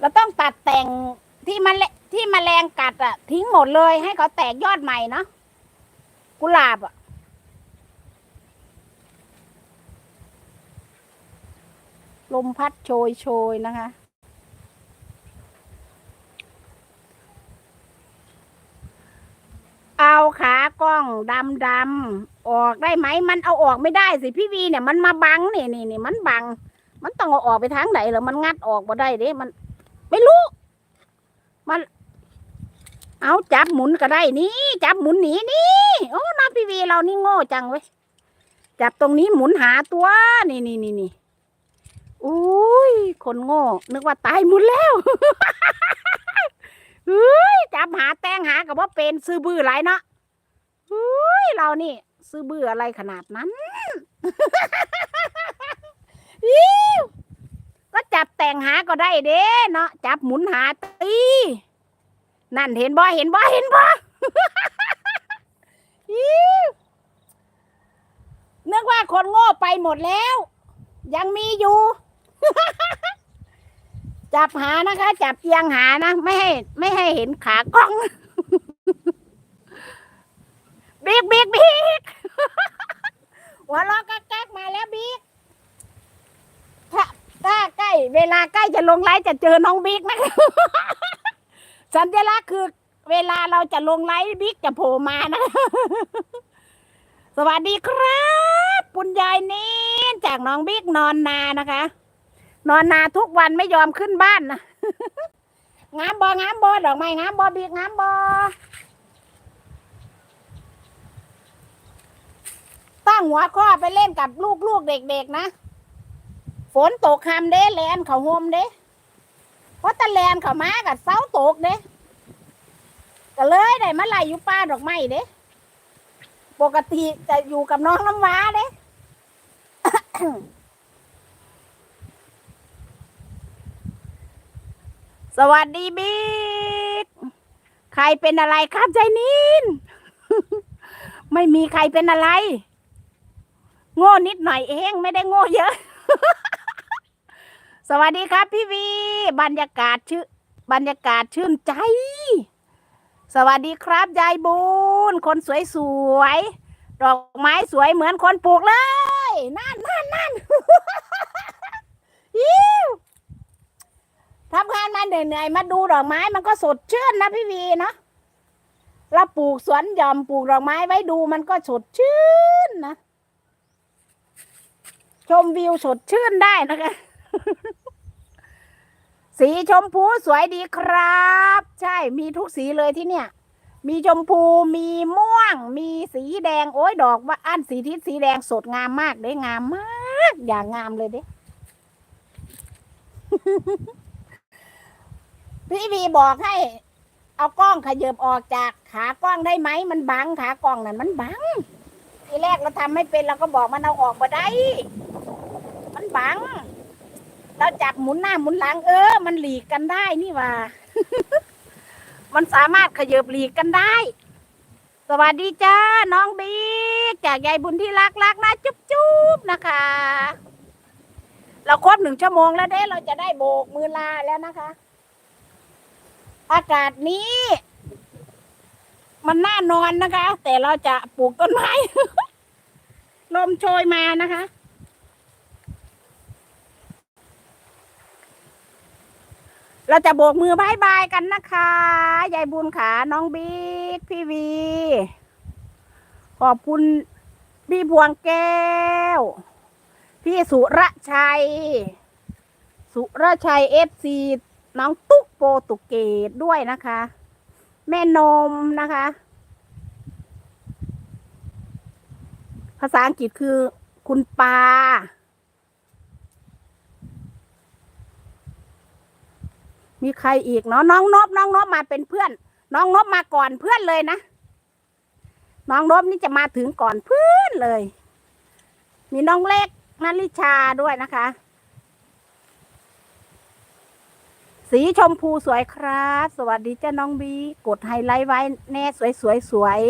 เราต้องตัดแต่งที่มันที่มแมลงกัดอะทิ้งหมดเลยให้เขาแตกยอดใหม่เนาะกุหลาบอะลมพัดโชยโชยนะคะ เอาขากล้องดำดำออกได้ไหม มันเอาออกไม่ได้สิพี่วีเนี่ยมันมาบังนี่นี่นี่มันบัง มันต้องเอาออกไปทางไหนหรอมันงัดออกมาได้เด้มัน ไม่รู้ มัน เอาจับหมุนก็ได้นี่จับหมุนหนีนี่โอ้น้าพีวีเรานี่โง่จังเว้ยจับตรงนี้หมุนหาตัว นี่นี่นี่นี่อุ้ยคนโง่ นึกว่าตายหมุนแล้วเฮ้ยจับหาแตงหากับว่าเป็นซื้อบื้อไรเนาะเฮ้ยเรานี่ ซื้อบื้ออะไรขนาดนั้น อิ๊วก็จับแต่ งหาก็ได้เด้เนาะจับหมุนหาตีนั่นเห็นบ่เห็นบ่เห็นบ่นึกว่าคนโง่ไปหมดแล้ว ยังมีอยู่ จับหานะคะ จับเอียงหานะไม่ให้ ไม่ให้เห็นขากล้องบิ๊กบิ๊กบิ๊กหัวเราะกักกักมาแล้วบิ๊ก เวลาใกล้จะลงไลฟ์จะเจอน้องบิ๊กนะคะสัญลักษณ์คือ เวลาเราจะลงไลฟ์บิ๊กจะโผล่มานะสวัสดีครับคุณยายนินจากน้องบิ๊กนอนนานะคะ นอนนาทุกวันไม่ยอมขึ้นบ้านนะงามบองามบอดอกไม้งามบอบีกงามบอตั้งหัวข้อไปเล่นกับลูกๆเด็กๆนะ นตกคำเด้แลนเขาโฮมเด้เพราะตะแลนเขามากับเสาตกเด้ก็เลยได้มาไล่อยู่ป่าดอกไม้เด้ปกติจะอยู่กับน้องน้ำว้าเด้สวัสดีบิ๊กใครเป็นอะไรครับใจนิน ไม่มีใครเป็นอะไร โง่นิดหน่อยเอง ไม่ได้โง่เยอะ สวัสดีครับ พี่วี บรรยากาศชื่อบรรยากาศชื่นใจ สวัสดีครับยายบุญคนสวยสวยดอกไม้สวยเหมือนคนปลูกเลย นั่นนั่นนั่นอิ้วทำงานมาเหนื่อยๆมาดูดอกไม้มันก็สดชื่นนะพี่วีเนาะเราปลูกสวนหย่อมปลูกดอกไม้ไว้ดูมันก็สดชื่นนะ ชมวิวสดชื่นได้นะคะ สีชมพูสวยดีครับ ใช่มีทุกสีเลยที่เนี่ย มีชมพูมีม่วง มีสีแดงโอ้ยดอกว่าอันสีทิศสีแดงสดงามมากเด้งามมาก อย่างงามเลยเด้พี่วีบอกให้ เอากล้องขยับออกจากขากล้องได้ไหมมันบังขากล้องนั่นมันบังทีแรกเราทำไม่เป็นเราก็บอกมันเอาออกมาได้ มันบัง หมุนหน้าหมุนหลังเออ มันหลีกกันได้นี่ว่า มันสามารถขยับหลีกกันได้ สวัสดีจ้าน้องบิ๊กจากยายบุญที่รักรักนะจุ๊บจุ๊บนะคะ เราครบหนึ่งชั่วโมงแล้วเด้เราจะได้โบกมือลาแล้วนะคะ อากาศนี้ มันน่านอนนะคะ แต่เราจะปลูกต้นไม้ ลมโชยมานะคะ เราจะโบกมือบายบายกันนะคะยายบุญขาน้องบิ๊กพี่วี ขอบคุณพี่พวงแก้ว พี่สุรชัย สุรชัยเอฟซีน้องตุ๊กโปรตุเกสด้วยนะคะ แม่นมนะคะ ภาษาอังกฤษคือคุณปา มีใครอีกเนาะน้องนบน้องนบมาเป็นเพื่อน น้องนบมาก่อนเพื่อนเลยนะน้องนบนี่จะมาถึงก่อนเพื่อนเลย มีน้องเล็กนัลิชาด้วยนะคะ สีชมพูสวยครับ สวัสดีจ้าน้องบี กดไฮไลท์ไว้แน่สวยสวยสวย